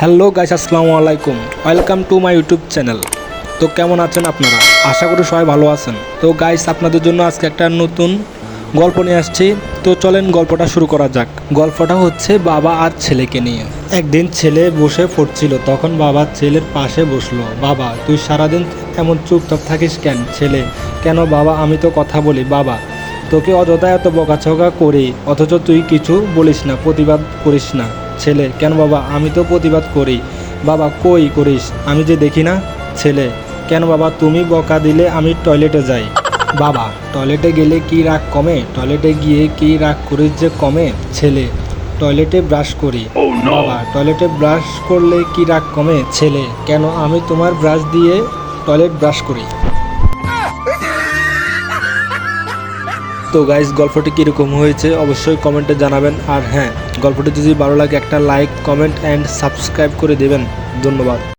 Hello guys, আসসালামু আলাইকুম। Welcome to my YouTube channel তো কেমন আছেন আপনারা? আশা করি সবাই ভালো আছেন। তো গাইস, আপনাদের জন্য আজকে একটা নতুন গল্প নিয়ে আসছি। তো চলেন গল্পটা শুরু করা যাক। গল্পটা হচ্ছে বাবা আর ছেলেকে নিয়ে। একদিন ছেলে বসে পড়ছিল, তখন বাবা ছেলের পাশে বসল। বাবা, তুই সারাদিন এমন চুপচাপ থাকিস কেন ছেলে? কেন বাবা, আমি তো কথা বলি। বাবা, তোকে অযথা এত বকাছকা করি, অথচ তুই কিছু বলিস না, প্রতিবাদ করিস না। ছেলে কেন বাবা আমি তো প্রতিবাদ করি। বাবা কই করিস? আমি যে দেখি না ছেলে। কেন বাবা তুমি বকা দিলে আমি টয়লেটে যাই। বাবা টয়লেটে গেলে কি রাগ কমে? টয়লেটে গিয়ে কি রাগ করিস যে কমে? ছেলে টয়লেটে ব্রাশ করি। বাবা টয়লেটে ব্রাশ করলে কি রাগ কমে? ছেলে কেন আমি তোমার ব্রাশ দিয়ে টয়লেট ব্রাশ করি? তো গাইজ গল্পটি কীরকম হয়েছে অবশ্যই কমেন্টে জানাবেন। আর হ্যাঁ গল্পটি যদি ভালো লাগে একটা লাইক কমেন্ট অ্যান্ড সাবস্ক্রাইব করে দেবেন। ধন্যবাদ।